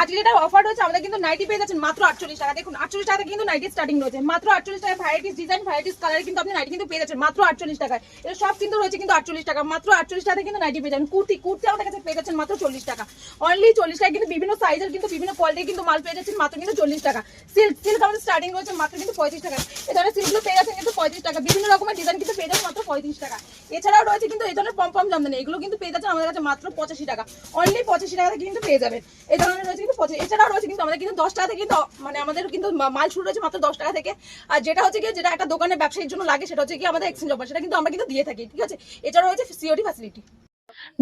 আজকে যেটা অফার রয়েছে, আমাদের কিন্তু নাইটি পেয়ে যাচ্ছেন মাত্র আটচল্লিশ টাকা। দেখুন, আটচল্লিশ টাকা কিন্তু নাইটি স্টার্টিং রয়েছে। মাত্র আটচল্লিশ টাকা ভ্যারাইটিস ডিজাইন ভ্যারাইটিস কালার কিন্তু আপনি নাইটি কিন্তু পেয়ে যাচ্ছেন, মাত্র আটচল্লিশ টাকায়। এটা সব কিন্তু রয়েছে কিন্তু আটচল্লিশ টাকা। মাত্র আটচল্লিশ টাকা কিন্তু নাইটি পেয়ে যাবেন। কুর্তি কুর্তি আমাদের কাছে পেয়ে যাচ্ছেন মাত্র চল্লিশ টাকা। অনলি চল্লিশ টাকা কিন্তু বিভিন্ন সাইজের কিন্তু বিভিন্ন কোয়ালিটির কিন্তু মাল পেয়ে যাচ্ছেন মাত্র কিন্তু চল্লিশ টাকা। সিল্ক সিল্ক আমাদের স্টার্টিং রয়েছে মাত্র কিন্তু পঁয়ত্রিশ টাকা এ ধরনের সিল্কগুলো পেয়ে যাচ্ছেন কিন্তু পঁয়ত্রিশ টাকা। বিভিন্ন রকমের ডিজাইন কিন্তু পেয়ে যাচ্ছেন মাত্র পঁয়ত্রিশ টাকা। এছাড়াও রয়েছে কিন্তু এই ধরনের পম পম জামদানি। এগুলো কিন্তু পেয়ে যাচ্ছেন আমাদের কাছে মাত্র পঁচাশি টাকা। অনলি পঁচাশি টাকা কিন্তু পেয়ে যাবেন। এই ধরনের রয়েছে কিন্তু পঁচিশ এছাড়াও রয়েছে কিন্তু আমাদের কিন্তু দশ টাকা থেকে কিন্তু মানে আমাদের কিন্তু মাল শুরু রয়েছে মাত্র দশ টাকা থেকে। আর যেটা হচ্ছে কি, যেটা একটা দোকানের ব্যবসায়ীর জন্য লাগে, সেটা হচ্ছে কি আমাদের এক্সচেঞ্জ অফার সেটা কিন্তু আমরা কিন্তু দিয়ে থাকি, ঠিক আছে? এছাড়াও রয়েছে সিওটি ফ্যাসিলিটি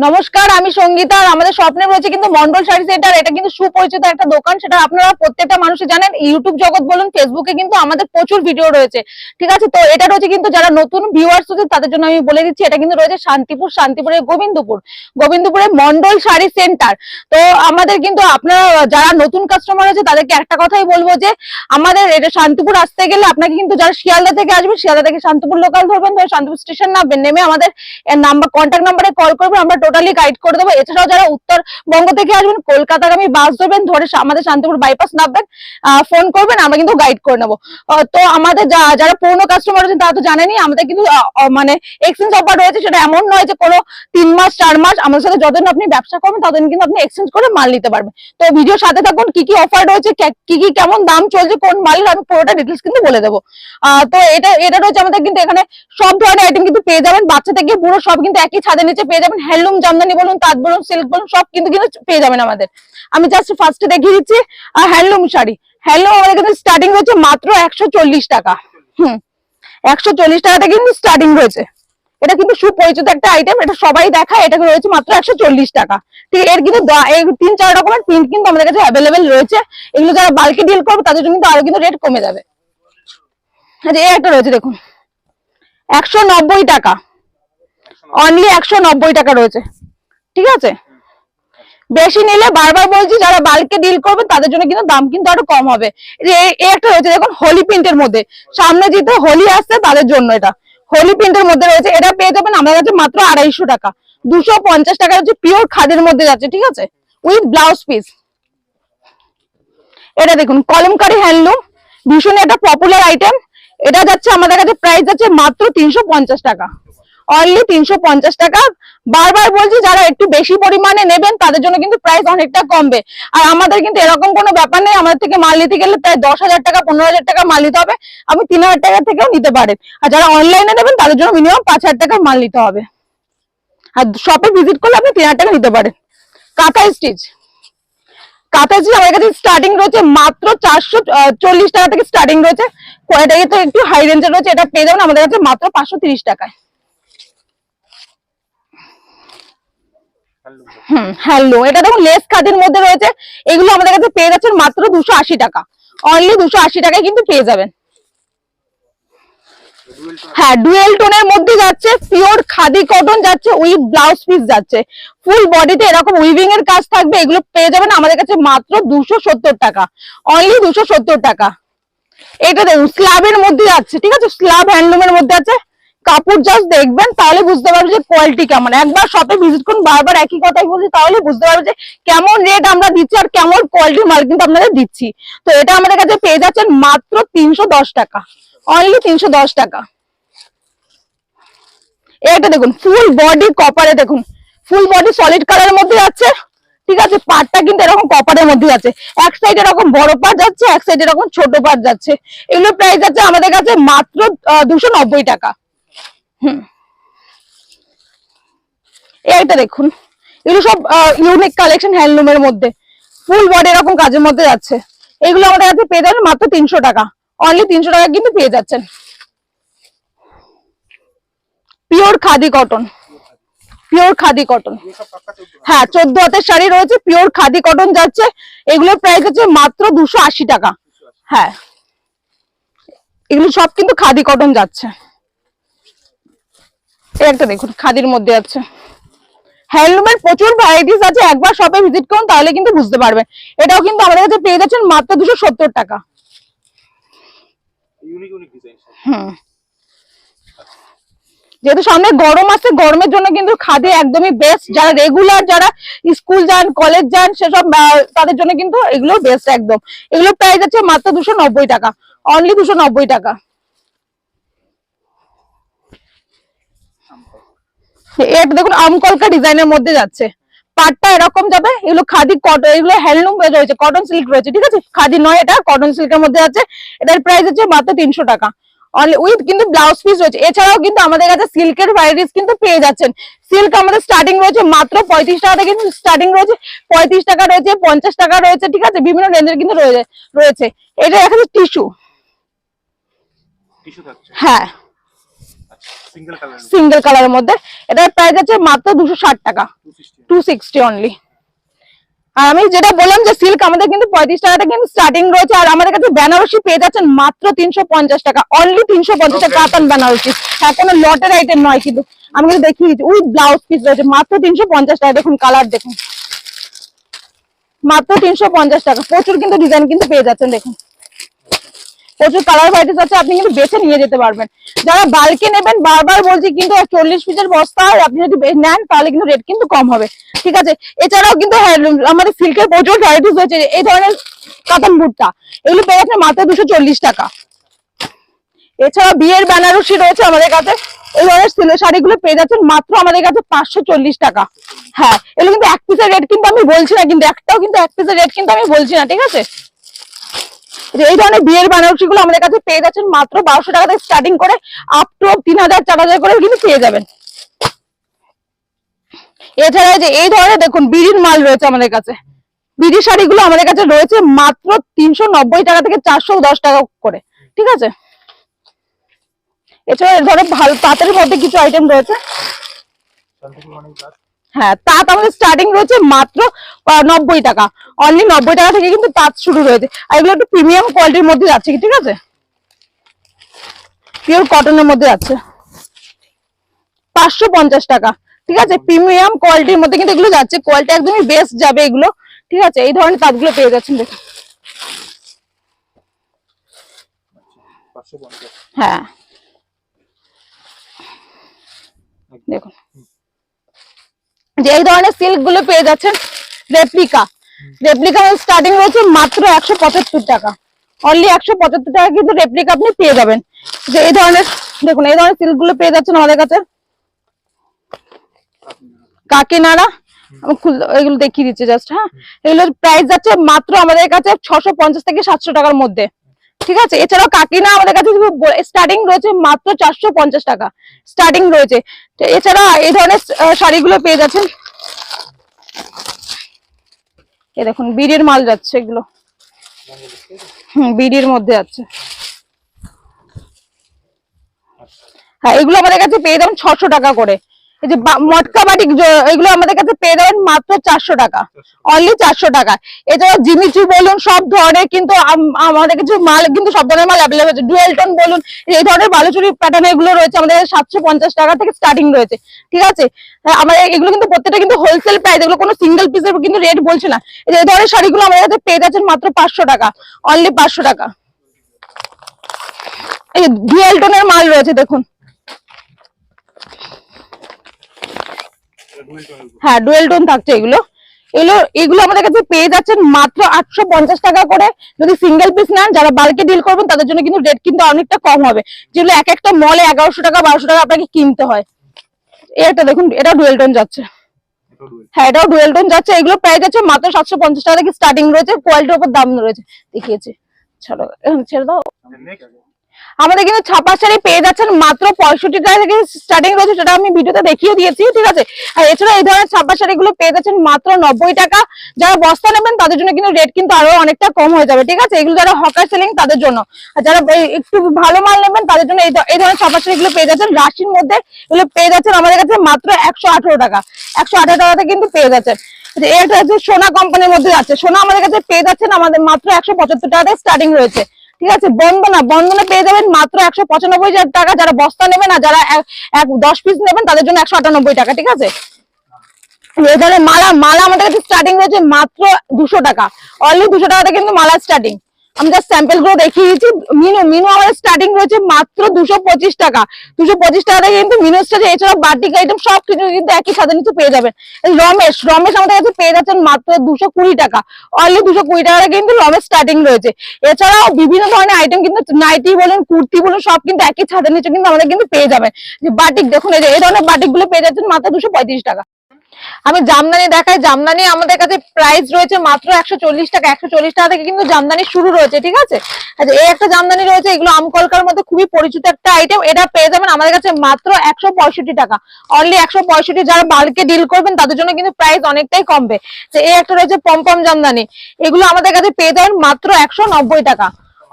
নমস্কার, আমি সঙ্গীতা আর আমাদের স্বপ্নে রয়েছে কিন্তু মন্ডল শাড়ি সেন্টার এটা কিন্তু সুপরিচিত একটা দোকান, সেটা আপনারা প্রত্যেকটা মানুষই জানেন, ইউটিউব জগৎ বলুন ফেসবুকে কিন্তু আমাদের প্রচুর ভিডিও রয়েছে, ঠিক আছে? তো এটা রয়েছে কিন্তু যারা নতুন ভিউয়ার্স আছে তাদের জন্য আমি বলে দিচ্ছি, এটা কিন্তু রয়েছে শান্তিপুর, শান্তিপুরের গোবিন্দপুর, গোবিন্দপুরের মন্ডল শাড়ি সেন্টার তো আমাদের কিন্তু আপনারা যারা নতুন কাস্টমার আছে তাদেরকে একটা কথাই বলব যে, আমাদের এটা শান্তিপুর আসতে গেলে আপনাকে কিন্তু যারা শিয়ালদা থেকে আসবে, শিয়ালদা থেকে শান্তিপুর লোকাল ধরবেন, ধরে শান্তিপুর স্টেশন নামবেন, নেমে আমাদের নাম্বার কন্ট্যাক্ট নাম্বারে কল করবেন আমরা টোটালি গাইড করে দেবো। এছাড়াও যারা উত্তরবঙ্গ থেকে আসবেন, কলকাতাগামী বাস ধরবেন, ধরে আমাদের শান্তিপুর বাইপাস নামবেন ফোন করবেন, আমরা কিন্তু গাইড করে নেব। তো আমাদের যারা পুরনো কাস্টমার আছেন তারা তো জানেনি আমাদের কিন্তু মানে এক্সচেঞ্জ অফার রয়েছে, সেটা এমন নয় যে কোনো তিন মাস, চার মাস, আমাদের সাথে যতদিন আপনি ব্যবসা করবেন, ততদিন কিন্তু আপনি এক্সচেঞ্জ করে মাল নিতে পারবেন। তো ভিডিওর সাথে থাকুন, কি কি অফার রয়েছে কে- কি কেমন দাম চলছে, কোন মালের আমি পুরোটা ডিটেলস কিন্তু বলে দেবো। তো এটা এটা রয়েছে আমাদের কিন্তু এখানে সব ধরনের আইটেম কিন্তু পেয়ে যাবেন, বাচ্চা থেকে বুড়ো সব কিন্তু একই ছাদের নিচে পেয়ে যাবেন হ্যান্ডলুম, জামদানি বলুন, তাঁত বলুন, সিল্ক বলুন, সব কিন্তু কিন্তু পেয়ে যাবেন আমাদের। আমি জাস্ট ফার্স্টে দেখিয়ে দিচ্ছি আর হ্যান্ডলুম শাড়ি। হ্যান্ডলুম আমাদের কিন্তু স্টার্টিং রয়েছে মাত্র একশো চল্লিশ টাকা। হুম, একশো চল্লিশ টাকা কিন্তু স্টার্টিং রয়েছে এটা কিন্তু সুপরিচিত একটা আইটেম এটা সবাই দেখায়, এটা রয়েছে মাত্র একশো চল্লিশ টাকা। ঠিক, এর কিন্তু তিন চার রকমের প্রিন্ট কিন্তু আমাদের কাছে অ্যাভেলেবেল রয়েছে। এগুলো যারা বাল্কে ডিল করবে, তাদের জন্য কিন্তু আরও কিন্তু রেট কমে যাবে। আচ্ছা এই একটা রয়েছে, দেখুন। একশো নব্বই টাকা। অনলি একশো নব্বই টাকা রয়েছে। ঠিক আছে? বেশি নিলে বারবার বলছি, যারা বাল্কে ডিল করবে, তাদের জন্য কিন্তু দাম কিন্তু আরও কম হবে। একটা রয়েছে, দেখুন, হোলি প্রিন্টের মধ্যে। সামনে যেহেতু হোলি আসছে, তাদের জন্য এটা। হোলি প্রিন্টের মধ্যে রয়েছে, এটা পেয়ে যাবেন আমাদের কাছে মাত্র আড়াইশো টাকা। দুশো পঞ্চাশ টাকা হচ্ছে পিওর খাদের মধ্যে যাচ্ছে, ঠিক আছে? উইথ ব্লাউজ পিস এটা দেখুন, কলমকারি হ্যান্ডলুম ভীষণ একটা পপুলার আইটেম এটা যাচ্ছে, আমাদের কাছে প্রাইস যাচ্ছে মাত্র তিনশো পঞ্চাশ টাকা। অনলি তিনশো পঞ্চাশ টাকা। বারবার বলছি, যারা একটু বেশি পরিমাণে নেবেন, তাদের জন্য কিন্তু প্রাইস অনেকটা কমবে। আর আমাদের কিন্তু এরকম কোনো ব্যাপার নেই, আমাদের থেকে মাল নিতে গেলে প্রায় দশ হাজার টাকা, পনেরো হাজার টাকা মাল নিতে হবে। আপনি তিন হাজার টাকা থেকেও নিতে পারেন আর যারা অনলাইনে নেবেন, তাদের জন্য মিনিমাম পাঁচ হাজার টাকার মাল নিতে হবে। আর শপে ভিজিট করলে আপনি তিন হাজার টাকা নিতে পারেন। কাঁথা স্টিচ কাঁথা স্টিচ আমার কাছে স্টার্টিং রয়েছে মাত্র চারশো চল্লিশ টাকা থেকে স্টার্টিং রয়েছে। এটা তো একটু হাই রেঞ্জের রয়েছে, এটা পেয়ে যাবেন আমাদের কাছে মাত্র পাঁচশো তিরিশ টাকায়। হুম হ্যালো এটা দেখুন লেস কাজের মধ্যে রয়েছে। এগুলো আমাদের কাছে পেয়ে যাচ্ছেন মাত্র দুশো আশি টাকা। অনলি দুশো আশি টাকায় কিন্তু পেয়ে যাবেন। হ্যাঁ ডুয়েল টোনের মধ্যে যাচ্ছে পিওর খাদি কটন যাচ্ছে উইথ ব্লাউজ পিস যাচ্ছে। ফুল বডিতে এরকম উইভিং এর কাজ থাকবে, এগুলো পেয়ে যাবেন আমাদের কাছে মাত্র দুশো সত্তর টাকা। অনলি দুশো সত্তর টাকা। এটা দেখুন স্ল্যাবের মধ্যে যাচ্ছে, ঠিক আছে? স্ল্যাব হ্যান্ডলুমের মধ্যে আছে। কাপড় জাস্ট দেখবেন, তাহলে বুঝতে পারবে যে কোয়ালিটি কেমন। একবার শপে ভিজিট করুন, বারবার একই কথাই বলছি, তাহলে বুঝতে পারবে যে কেমন রেট আমরা দিচ্ছি আর কেমন কোয়ালিটির মাল কিন্তু আপনাদের দিচ্ছি। তো এটা আমাদের কাছে পেয়ে যাচ্ছেন মাত্র তিনশো দশ টাকা। অনলি তিনশো দশ টাকা। এটা দেখুন ফুল বডি কপারে দেখুন। ফুল বডি সলিড কালারের মধ্যে যাচ্ছে ঠিক আছে, পাটটা কিন্তু এরকম কপারের মধ্যে যাচ্ছে এক সাইড এরকম বড় পাট যাচ্ছে, এক সাইড এরকম ছোট পাট যাচ্ছে। এগুলো প্রাইস আছে আমাদের কাছে মাত্র দুশো টাকা। এইটা দেখুন। এগুলো সব ইউনিক কালেকশন হ্যান্ডলুমের মধ্যে। ফুল বডি এরকম কাজের মধ্যে যাচ্ছে। এগুলো আমাদের কাছে পেয়ে যাবেন মাত্র তিনশো টাকা। অনলি তিনশো টাকা কিন্তু পেয়ে যাচ্ছেন। Pure khadi cotton pure khadi cotton হ্যাঁ চোদ্দ হাতের শাড়ি রয়েছে পিওর খাদি কটন যাচ্ছে। এগুলোর প্রাইস হচ্ছে মাত্র দুশো টাকা। হ্যাঁ। এগুলো সব কিন্তু খাদি কটন যাচ্ছে। একটা দেখুন খাদির মধ্যে আছে। হ্যান্ডলুমের প্রচুর ভ্যারাইটিস আছে একবার শপে ভিজিট করুন তাহলে কিন্তু বুঝতে পারবেন। এটাও কিন্তু আমাদের কাছে পেয়ে যাচ্ছেন মাত্র দুশো সত্তর টাকা। হুম। যেহেতু সামনে গরম আছে গরমের জন্য কিন্তু খাদি একদমই বেস্ট যারা রেগুলার যারা স্কুল যান কলেজ যান সেসব তাদের জন্য কিন্তু এগুলো বেস্ট একদম। এগুলো প্রাইস আছে মাত্র দুশো নব্বই টাকা। অনলি দুশো নব্বই টাকা। এটা দেখুন আমকলকা ডিজাইনের মধ্যে যাচ্ছে। পাটটা এরকম যাবে এগুলো খাদি কটন এগুলো হ্যান্ডলুম রয়েছে কটন সিল্ক রয়েছে ঠিক আছে? খাদি নয় এটা কটন সিল্কের মধ্যে আছে। এটার প্রাইস আছে মাত্র তিনশো টাকা। উইথ কিন্তু ব্লাউজ পিস রয়েছে। এছাড়াও কিন্তু আমাদের কাছে সিল্কের ভ্যারাইটিস কিন্তু পেয়ে যাচ্ছেন। সিল্ক আমাদের স্টার্টিং রয়েছে মাত্র পঁয়ত্রিশ টাকা থেকে কিন্তু স্টার্টিং রয়েছে। পঁয়ত্রিশ টাকা রয়েছে পঞ্চাশ টাকা রয়েছে ঠিক আছে? বিভিন্ন রেঞ্জের কিন্তু রয়েছে। এটা দেখা টিস্যু টিস্যু হ্যাঁ। সিঙ্গেল কালার কালারের মধ্যে। এটার প্রাইস আছে মাত্র দুশো ষাট টাকা। Two sixty two sixty only আর আমি যেটা বললাম যে সিল্ক আমাদের কিন্তু পঁয়ত্রিশ টাকাটা কিন্তু স্টার্টিং রয়েছে। আর আমাদের কাছে বেনারসি পেয়ে যাচ্ছেন মাত্র তিনশো পঞ্চাশ টাকা। অনলি তিনশো পঞ্চাশ টাকা কাতান বেনারসি হ্যাঁ কোনো লটের আইটেম নয় কিন্তু। আমি কিন্তু দেখিয়ে দিচ্ছি। উইথ ব্লাউজ পিস রয়েছে। মাত্র তিনশো পঞ্চাশ টাকা। দেখুন কালার দেখুন। মাত্র তিনশো পঞ্চাশ টাকা। প্রচুর কিন্তু ডিজাইন কিন্তু পেয়ে যাচ্ছেন দেখুন। প্রচুর কালার ভ্যারাইটিস আছে আপনি কিন্তু বেছে নিয়ে যেতে পারবেন। যারা বালকে নেবেন বারবার বলছি কিন্তু চল্লিশ পিসের বস্তা আপনি যদি নেন তাহলে কিন্তু রেট কিন্তু কম হবে। ঠিক আছে? এছাড়াও কিন্তু হ্যাঁ, আমাদের সিল্কের প্রচুর ভ্যারাইটিস রয়েছে এই ধরনের কাতাম ভুট্টা এগুলো পেয়ে যাচ্ছে মাত্র দুশো টাকা। এছাড়া বিয়ের বেনারসি রয়েছে আমাদের কাছে। এই ধরনের সিলের শাড়িগুলো পেয়ে যাচ্ছেন মাত্র আমাদের কাছে পাঁচশো চল্লিশ টাকা। হ্যাঁ এগুলো কিন্তু এক পিসের রেট কিন্তু আমি বলছি না কিন্তু একটাও কিন্তু এক পিসের রেট কিন্তু আমি বলছি না ঠিক আছে? এই ধরনের বিয়ের বেনারসি গুলো আমাদের কাছে পেয়ে যাচ্ছেন মাত্র বারোশো টাকা থেকে স্টার্টিং করে আপ টু তিন হাজার, চার হাজার করে কিন্তু পেয়ে যাবেন। এছাড়া যে এই ধরনের দেখুন বিড়ির মাল রয়েছে আমাদের কাছে। বিড়ি শাড়িগুলো আমাদের কাছে রয়েছে মাত্র তিনশো নব্বই টাকা থেকে চারশো দশ টাকা করে, ঠিক আছে? এছাড়া ধরনের ভালো তাঁতের মধ্যে কিছু আইটেম রয়েছে। হ্যাঁ তাঁত আমাদের স্টার্টিং রয়েছে মাত্র নব্বই টাকা। অনলি নব্বই টাকা থেকে কিন্তু তাঁত শুরু রয়েছে আর এগুলো একটু প্রিমিয়াম কোয়ালিটির মধ্যে যাচ্ছে কি ঠিক আছে? পিওর কটনের মধ্যে যাচ্ছে। পাঁচশো পঞ্চাশ টাকা ঠিক আছে? প্রিমিয়াম কোয়ালিটির মধ্যে কিন্তু এগুলো যাচ্ছে। কোয়ালিটি একদমই বেস্ট যাবে এগুলো ঠিক আছে? এই ধরনের তাঁতগুলো পেয়ে যাচ্ছেন দেখুন। হ্যাঁ। দেখুন। যে এই ধরনের সিল্কগুলো পেয়ে যাচ্ছেন রেপ্লিকা রেপ্লিকা স্টার্টিং রয়েছে মাত্র একশো পঁচাত্তর টাকা। অনলি একশো পঁচাত্তর টাকা কিন্তু রেপ্লিকা আপনি পেয়ে যাবেন। যে এই ধরনের, দেখুন, এই ধরনের সিল্কগুলো পেয়ে যাচ্ছেন আমাদের কাছে। কাকিনাড়া এগুলো দেখিয়ে দিচ্ছে জাস্ট হ্যাঁ? এগুলোর প্রাইস যাচ্ছে মাত্র আমাদের কাছে ছশো পঞ্চাশ থেকে সাতশো টাকার মধ্যে। ঠিক আছে? এছাড়াও কাকিনা আমাদের কাছে স্টার্টিং রয়েছে মাত্র চারশো পঞ্চাশ টাকা। স্টার্টিং রয়েছে। এছাড়া এই ধরনের শাড়িগুলো পেয়ে যাচ্ছেন। এ দেখুন, বিড়ির মাল যাচ্ছে এগুলো। হুম, বিড়ির মধ্যে যাচ্ছে। হ্যাঁ এগুলো আমাদের কাছে পেয়ে যাবেন ছশো টাকা করে। এই যে মটকা বাটি এগুলো আমাদের কাছে পেয়ে যাবেন মাত্র চারশো টাকা। অনলি চারশো টাকা। এছাড়া জিমিচু বলুন সব ধরনের কিন্তু আম- আমাদের কাছে মাল কিন্তু সব ধরনের মাল অ্যাভেলেবল আছে। ডুয়েল টোন বলুন এই ধরনের বালুচুরি প্যাটার্ন এগুলো রয়েছে আমাদের সাতশো পঞ্চাশ টাকা থেকে স্টার্টিং রয়েছে। ঠিক আছে? হ্যাঁ, আমাদের এগুলো কিন্তু প্রত্যেকটা কিন্তু হোলসেল প্রাইস এগুলো কোনো সিঙ্গেল পিসের কিন্তু রেট বলছে না। এই ধরনের শাড়িগুলো আমাদের কাছে পেয়ে যাচ্ছেন মাত্র পাঁচশো টাকা। অনলি পাঁচশো টাকা। এই ডুয়েল টোনের মাল রয়েছে দেখুন। হ্যাঁ ডুয়েল টোন থাকছে এগুলো। এগুলো এগুলো আমাদের কাছে পেয়ে যাচ্ছেন মাত্র আটশো পঞ্চাশ টাকা করে। যদি সিঙ্গেল পিস নেন, যারা বাল্কে ডিল করবেন, তাদের জন্য কিন্তু রেট কিন্তু অনেকটা কম হবে। যেগুলো এক একটা মলে এগারোশো টাকা, বারোশো টাকা আপনাকে কিনতে হয়। এটা দেখুন এটা ডুয়েল টোন যাচ্ছে। হ্যাঁ এটাও ডুয়েল টোন যাচ্ছে। এগুলো প্রাইস আছে মাত্র সাতশো পঞ্চাশ টাকা। থেকে স্টার্টিং রয়েছে কোয়ালিটির উপর দাম রয়েছে। দেখিয়েছি। ছাড়ো ছেড়ে দাও। আমাদের কিন্তু ছাপা শাড়ি পেয়ে যাচ্ছেন মাত্র পঁয়ষট্টি টাকা থেকে স্টার্টিং রয়েছে, সেটা আমি ভিডিওতে দেখিয়ে দিয়েছি, ঠিক আছে? আর এছাড়া এই ধরনের ছাপা শাড়িগুলো পেয়ে যাচ্ছেন মাত্র নব্বই টাকা। যারা বস্তা নেবেন, তাদের জন্য কিন্তু রেট কিন্তু আরও অনেকটা কম হয়ে যাবে, ঠিক আছে? এগুলো যারা হকার সেলিং তাদের জন্য। আর যারা একটু ভালো মাল নেবেন, তাদের জন্য এই ধরনের ছাপা শাড়িগুলো পেয়ে যাচ্ছেন। রাশির মধ্যে এগুলো পেয়ে যাচ্ছেন আমাদের কাছে মাত্র একশো আঠারো টাকা। একশো আঠারো টাকাতে কিন্তু পেয়ে যাচ্ছেন। এটা হচ্ছে সোনা কোম্পানির মধ্যে যাচ্ছে সোনা আমাদের কাছে পেয়ে যাচ্ছেন আমাদের মাত্র একশো পঁচাত্তর টাকাতে স্টার্টিং রয়েছে। ঠিক আছে? বন্দনা বন্দনা পেয়ে যাবেন মাত্র একশো পঁচানব্বই টাকা। যারা বস্তা নেবেন আর যারা এক- দশ পিস নেবেন, তাদের জন্য একশো আটানব্বই টাকা, ঠিক আছে? এই ধরনের মালা মালা আমাদের কাছে স্টার্টিং রয়েছে মাত্র দুশো টাকা। অনলি দুশো টাকাতে কিন্তু মালা স্টার্টিং আমি জাস্ট স্যাম্পলগুলো দেখিয়ে দিচ্ছি। মিনু মিনু আমাদের স্টার্টিং রয়েছে মাত্র দুশো পঁচিশ টাকা। দুশো পঁচিশ টাকা কিন্তু মিনু স্টার্টে এছাড়া বাটিক আইটেম সব কিছু কিন্তু একই সাথে নিচে পেয়ে যাবেন। রমেশ রমেশ আমাদের কাছে পেয়ে যাচ্ছেন মাত্র দুশো কুড়ি টাকা। অনলি দুশো কুড়ি টাকা কিন্তু রমেশ স্টার্টিং রয়েছে। এছাড়াও বিভিন্ন ধরনের আইটেম কিন্তু নাইটি বলুন, কুর্তি বলুন, সব কিন্তু একই ছাদের নিচে কিন্তু আমাদের কিন্তু পেয়ে যাবেন। যে বাটিক, দেখুন, এই ধরনের বাটিকগুলো পেয়ে যাচ্ছেন মাত্র দুশো টাকা। আমি জামদানি দেখাই, জামদানি আমাদের কাছে প্রাইস রয়েছে মাত্র একশো চল্লিশ টাকা, একশো চল্লিশ টাকা থেকে কিন্তু জামদানি শুরু রয়েছে, ঠিক আছে? আচ্ছা এই একটা জামদানি রয়েছে, এগুলো আমকলকার মধ্যে খুবই পরিচিত একটা আইটেম এটা পেয়ে যাবেন আমাদের কাছে মাত্র একশো পঁয়ষট্টি টাকা। অনলি একশো পঁয়ষট্টি যারা বাল্কে ডিল করবেন, তাদের জন্য কিন্তু প্রাইস অনেকটাই কমবে। এই একটা রয়েছে পমপম জামদানি, এগুলো আমাদের কাছে পেয়ে যাবেন মাত্র একশো নব্বই টাকা।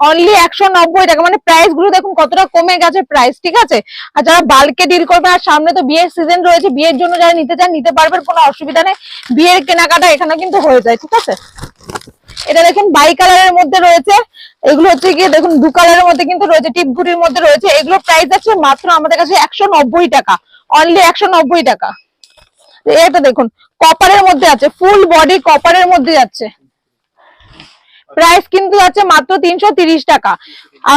অনলি একশো নব্বই টাকা। মানে প্রাইসগুলো দেখুন কতটা কমে গেছে প্রাইস ঠিক আছে? আর যারা বাল্কে ডিল করবে, আর সামনে তো বিয়ের সিজন রয়েছে, বিয়ের জন্য যারা নিতে চান, নিতে পারবেন, কোনো অসুবিধা নেই। বিয়ের কেনাকাটা এখানে কিন্তু হয়ে যায়, ঠিক আছে? এটা দেখুন বাই কালারের মধ্যে রয়েছে। এগুলো হচ্ছে গিয়ে দেখুন দু কালারের মধ্যে কিন্তু রয়েছে টিপ গুটির মধ্যে রয়েছে। এগুলো প্রাইস আছে মাত্র আমাদের কাছে একশো নব্বই টাকা। অনলি একশো নব্বই টাকা। এটা দেখুন কপারের মধ্যে আছে ফুল বডি কপারের মধ্যে যাচ্ছে। প্রাইস কিন্তু আছে মাত্র তিনশো তিরিশ টাকা।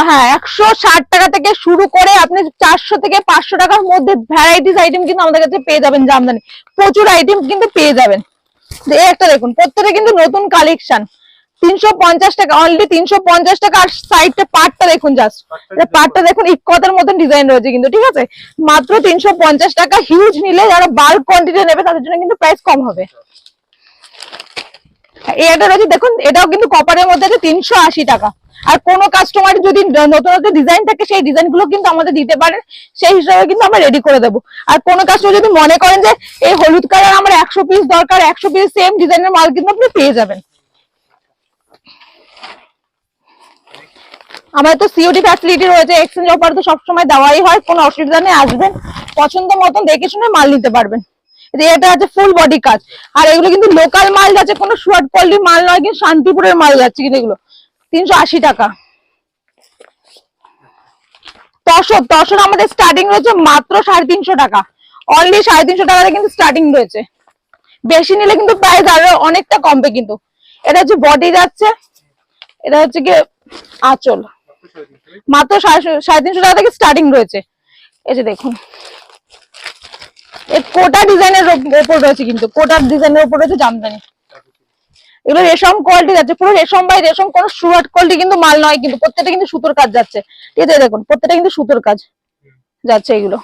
হ্যাঁ একশো ষাট টাকা থেকে শুরু করে আপনি চারশো থেকে পাঁচশো টাকার মধ্যে ভ্যারাইটিস আইটেম কিন্তু আমাদের কাছে পেয়ে যাবেন জামদানি। প্রচুর আইটেম কিন্তু পেয়ে যাবেন। একটা দেখুন প্রত্যেকটা কিন্তু নতুন কালেকশন তিনশো পঞ্চাশ টাকা অনলি তিনশো পঞ্চাশ টাকা আর সাইডটা পাটটা দেখুন জাস্ট পাটটা দেখুন। ইকতার মতন ডিজাইন রয়েছে কিন্তু ঠিক আছে? মাত্র তিনশো পঞ্চাশ টাকা হিউজ নিলে যারা বাল্ক কোয়ান্টিটি নেবে তাদের জন্য কিন্তু প্রাইস কম হবে। এটা রয়েছে, দেখুন, এটাও কিন্তু কপারের মধ্যে আছে, তিনশো আশি টাকা। আর কোন কাস্টমার যদি নতুন নতুন ডিজাইন থাকে, সেই ডিজাইনগুলো কিন্তু আমাদের দিতে পারেন, সেই হিসাবে কিন্তু আমরা রেডি করে দেবো। আর কোন কাস্টমার যদি মনে করেন যে, এই হলুদ কালার আমার একশো পিস দরকার, একশো পিস সেম ডিজাইনের মাল কিন্তু আপনি পেয়ে যাবেন। আমাদের তো সিওডি ফ্যাসিলিটি রয়েছে এক্সচেঞ্জ অফার তো সবসময় দেওয়াই হয়, কোনো অসুবিধা নেই, আসবেন, পছন্দ মতন দেখে শুনে মাল নিতে পারবেন। এটা আছে ফুল বডি কাজ। আর এগুলো কিন্তু লোকাল মাল যাচ্ছে, কোনো শর্ট কোয়ালিটি মাল নয়, কিন্তু শান্তিপুরের মাল যাচ্ছে কিন্তু এগুলো। তিনশো আশি টাকা। তসর তসর আমাদের স্টার্টিং রয়েছে মাত্র সাড়ে তিনশো টাকা। অনলি সাড়ে তিনশো টাকাতে কিন্তু স্টার্টিং রয়েছে। বেশি নিলে কিন্তু প্রাইস আরও অনেকটা কমবে কিন্তু। এটা হচ্ছে বডি যাচ্ছে, এটা হচ্ছে গিয়ে আঁচল। মাত্র সাড়ে সাড়ে তিনশো টাকা থেকে স্টার্টিং রয়েছে। এই যে দেখুন। কোটা ডিজাইনের ওপর রয়েছে কিন্তু, কোটার ডিজাইনের ওপর রয়েছে জামদানি। এগুলো রেশম কোয়ালিটি যাচ্ছে, পুরো রেশম বাই রেশম, কোনো সুয়াট কোয়ালিটি কিন্তু মাল নয় কিন্তু, প্রত্যেকটা কিন্তু সুতোর কাজ যাচ্ছে। ঠিক আছে দেখুন, প্রত্যেকটা কিন্তু সুতোর কাজ যাচ্ছে এগুলো।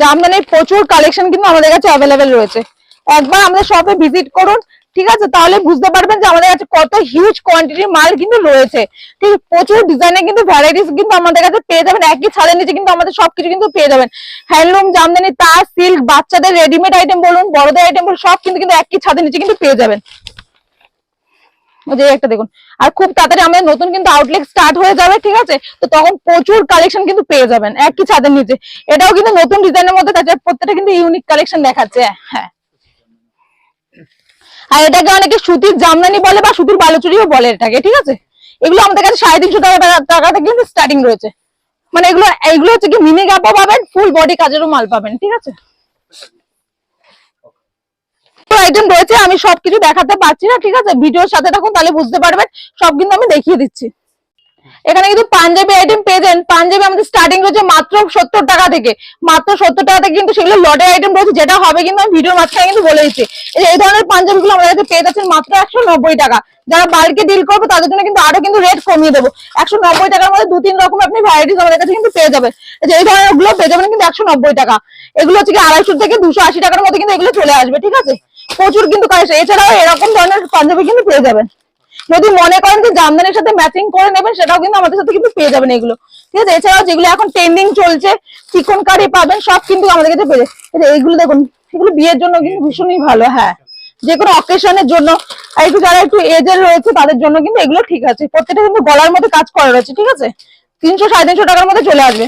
জামদানির প্রচুর কালেকশন কিন্তু আমাদের কাছে অ্যাভেলেবেল রয়েছে। একবার আমাদের শপে ভিজিট করুন ঠিক আছে? তাহলে বুঝতে পারবেন যে আমাদের কাছে কত হিউজ কোয়ান্টিটির মাল কিন্তু রয়েছে। ঠিক? প্রচুর ডিজাইনের কিন্তু ভ্যারাইটিস কিন্তু আমাদের কাছে পেয়ে যাবেন। একই ছাদের নিচে কিন্তু আমাদের সবকিছু কিন্তু পেয়ে যাবেন। হ্যান্ডলুম জামদানি, তার সিল্ক বাচ্চাদের রেডিমেড আইটেম বলুন, বড়দের আইটেম বলুন, সব কিন্তু কিন্তু একই ছাদের নিচে কিন্তু পেয়ে যাবেন। যে একটা দেখুন। আর খুব তাড়াতাড়ি আমাদের নতুন কিন্তু আউটলেট স্টার্ট হয়ে যাবে, ঠিক আছে? তো তখন প্রচুর কালেকশন কিন্তু পেয়ে যাবেন, একই ছাদের নিচে। এটাও কিন্তু নতুন ডিজাইনের মধ্যে থাকছে প্রত্যেকটা কিন্তু ইউনিক কালেকশন দেখাচ্ছে। হ্যাঁ। আর এটাকে অনেকে সুতির জামদানি বলে বা সুতির বালুচুরিও বলে এটাকে, ঠিক আছে? এগুলো আমাদের কাছে সাড়ে তিনশো টাকা থেকে কিন্তু স্টার্টিং রয়েছে। মানে এগুলো এগুলো হচ্ছে কি মিনি গাপও পাবেন ফুল বডি কাজেরও মাল পাবেন, ঠিক আছে? রয়েছে, আমি সবকিছু দেখাতে পারছি না, ঠিক আছে? ভিডিওর সাথে থাকুন, তাহলে বুঝতে পারবেন, সব কিন্তু আমি দেখিয়ে দিচ্ছি। এখানে কিন্তু পাঞ্জাবি আইটেম পেয়ে যান। পাঞ্জাবি আমাদের স্টার্টিং রয়েছে মাত্র সত্তর টাকা থেকে। মাত্র সত্তর টাকা থেকে কিন্তু সেগুলো লটের আইটেম রয়েছে, যেটা হবে কিন্তু আমি ভিডিওর মাঝখানে কিন্তু বলে দিচ্ছি। এই ধরনের পাঞ্জাবি গুলো আমাদের কাছে পেয়ে যাচ্ছেন মাত্র একশো নব্বই টাকা। যারা বাল্কে ডিল করব, তাদের জন্য কিন্তু আরও কিন্তু রেট কমিয়ে দেবো। একশো নব্বই টাকার মধ্যে দু তিন রকম আপনি ভ্যারাইটিস আমাদের কাছে কিন্তু পেয়ে যাবেন। এই ধরনেরগুলো পেয়ে যাবেন কিন্তু একশো নব্বই টাকা। এগুলো হচ্ছে কি আড়াইশো থেকে দুশো টাকার মধ্যে কিন্তু এগুলো চলে আসবে, ঠিক আছে? প্রচুর কিন্তু কালেকশন এছাড়াও এরকম ধরনের পাঞ্জাবি কিন্তু পেয়ে যাবেন। যদি মনে করেন যে জামদানির সাথে ম্যাচিং করে নেবেন, সেটাও কিন্তু আমাদের সাথে কিন্তু পেয়ে যাবেন এগুলো। ঠিক আছে? এছাড়াও যেগুলো এখন ট্রেন্ডিং চলছে চিকন কারি পাবেন, সব কিন্তু আমাদের কাছে পেয়ে যাবে। এই এইগুলো দেখুন, এগুলো বিয়ের জন্য কিন্তু ভীষণই ভালো হ্যাঁ। যে কোনো অকেশনের জন্য, আর একটু যারা একটু এজের রয়েছে, তাদের জন্য কিন্তু এগুলো ঠিক আছে। প্রত্যেকটা কিন্তু গলার মধ্যে কাজ করা রয়েছে, ঠিক আছে? তিনশো, সাড়ে তিনশো টাকার মধ্যে চলে আসবে।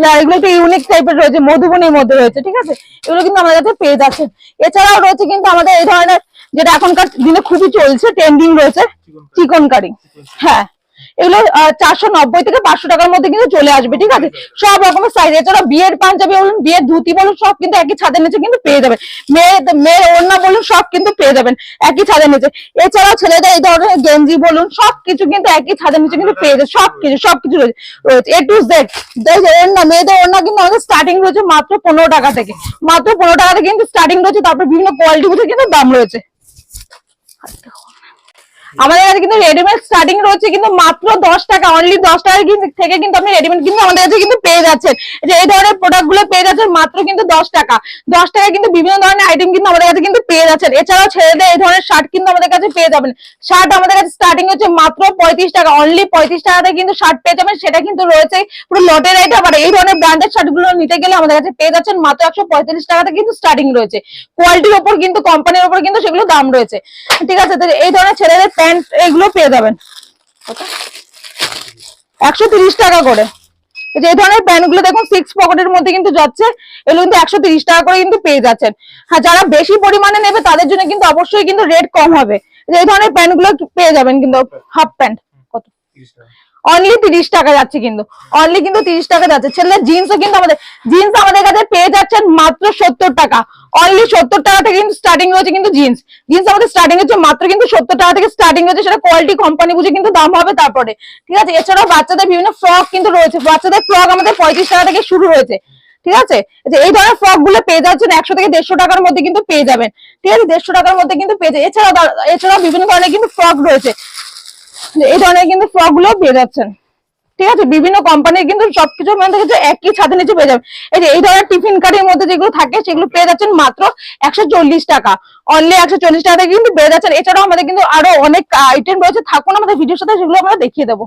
না এগুলো একটু ইউনিক টাইপের রয়েছে মধুবনের মধ্যে রয়েছে ঠিক আছে? এগুলো কিন্তু আমাদের কাছে পেয়ে যাচ্ছে এছাড়াও রয়েছে কিন্তু আমাদের এই ধরনের যেটা এখনকার দিনে খুবই চলছে ট্রেন্ডিং রয়েছে চিকন কারি হ্যাঁ এগুলো চারশো নব্বই থেকে পাঁচশো টাকার মধ্যে কিন্তু চলে আসবে, ঠিক আছে? সব রকমের সাইজ এছাড়া বিয়ের পাঞ্জাবি বলুন, বিয়ের ধুতি বলুন, সব কিন্তু একই ছাদের নিচে কিন্তু পেয়ে যাবেন। মেয়ে, মেয়ের ওড়না বলুন, সব কিন্তু পেয়ে যাবেন একই ছাদের নিচে। এছাড়াও ছেলেদের এই ধরনের গেঞ্জি বলুন, সব কিছু কিন্তু একই ছাদের নিচে কিন্তু পেয়ে যাবে সব কিছু সব কিছু রয়েছে রয়েছে। এ টু জেড ওড়না, মেয়েদের ওড়না কিন্তু আমাদের স্টার্টিং রয়েছে মাত্র পনেরো টাকা থেকে। মাত্র পনেরো টাকা থেকে কিন্তু স্টার্টিং রয়েছে, তারপর বিভিন্ন কোয়ালিটি কিন্তু দাম রয়েছে। আমাদের কাছে কিন্তু রেডিমেড স্টার্টিং রয়েছে কিন্তু মাত্র দশ টাকা অনলি দশ টাকা থেকে কিন্তু আপনি রেডিমেড কিন্তু আমাদের কাছে কিন্তু পেয়ে যাচ্ছেন। যে এই ধরনের প্রোডাক্টগুলো পেয়ে যাচ্ছেন মাত্র কিন্তু দশ টাকা। দশ টাকা কিন্তু বিভিন্ন ধরনের আইটেম কিন্তু আমাদের কাছে কিন্তু পেয়ে যাচ্ছেন। এছাড়াও ছেলেদের এই ধরনের শার্ট কিন্তু আমাদের কাছে পেয়ে যাবেন। শার্ট আমাদের কাছে স্টার্টিং হচ্ছে মাত্র পঁয়ত্রিশ টাকা অনলি পঁয়ত্রিশ টাকাতে কিন্তু শার্ট পেয়ে যাবেন। সেটা কিন্তু রয়েছে পুরো লটের আইটেম আর এই ধরনের ব্র্যান্ডেড শার্টগুলো নিতে গেলে আমাদের কাছে পেয়ে যাচ্ছেন মাত্র একশো পঁয়তাল্লিশ টাকাতে কিন্তু স্টার্টিং রয়েছে। কোয়ালিটির উপর কিন্তু কোম্পানির উপর কিন্তু সেগুলো দাম রয়েছে। ঠিক আছে এই ধরনের ছেলেদের প্যান্ট এগুলো পেয়ে যাবেন। একশো তিরিশ টাকা করে। যে এই ধরনের প্যান্টগুলো দেখুন সিক্স পকেটের মধ্যে কিন্তু যাচ্ছে। এগুলো কিন্তু একশো তিরিশ টাকা করে কিন্তু পেয়ে যাচ্ছেন। হ্যাঁ যারা বেশি পরিমাণে নেবে তাদের জন্য কিন্তু অবশ্যই কিন্তু রেট কম হবে। এই ধরনের প্যান্টগুলো পেয়ে যাবেন কিন্তু হাফ প্যান্ট অনলি তিরিশ টাকা যাচ্ছে কিন্তু। অনলি কিন্তু তিরিশ টাকা যাচ্ছে। ছেলেদের জিন্সও কিন্তু আমাদের জিন্স আমাদের কাছে পেয়ে যাচ্ছেন মাত্র সত্তর টাকা। অনলি সত্তর টাকা থেকে কিন্তু স্টার্টিং রয়েছে কিন্তু জিন্স জিন্স আমাদের স্টার্টিং হচ্ছে মাত্র কিন্তু সত্তর টাকা থেকে স্টার্টিং হচ্ছে সেটা কোয়ালিটি কোম্পানি বুঝে কিন্তু দাম হবে তারপরে। ঠিক আছে? এছাড়াও বাচ্চাদের বিভিন্ন ফ্রক কিন্তু রয়েছে। বাচ্চাদের ফ্রক আমাদের পঁয়ত্রিশ টাকা থেকে শুরু হয়েছে। ঠিক আছে? এই ধরনের ফ্রকগুলো পেয়ে যাচ্ছেন একশো থেকে দেড়শো টাকার মধ্যে কিন্তু পেয়ে যাবেন। ঠিক আছে? দেড়শো টাকার মধ্যে কিন্তু পেয়ে যাবেন। এছাড়াও দা- এছাড়াও বিভিন্ন ধরনের কিন্তু ফ্রক রয়েছে। এই ধরনের কিন্তু ফ্রকগুলো পেয়ে যাচ্ছেন। ঠিক আছে? বিভিন্ন কোম্পানির কিন্তু সবকিছু মধ্যে কিন্তু একই ছাদের নিচে পেয়ে যাবেন। এই যে, এই ধরনের টিফিন কার্ডের মধ্যে যেগুলো থাকে, সেগুলো পেয়ে যাচ্ছেন মাত্র একশো চল্লিশ টাকা। অনলি একশো চল্লিশ টাকা কিন্তু পেয়ে যাচ্ছেন। এছাড়াও আমাদের কিন্তু আরও অনেক আইটেম রয়েছে। থাকুন আমাদের ভিডিওর সাথে, সেগুলো আমরা দেখিয়ে দেবো।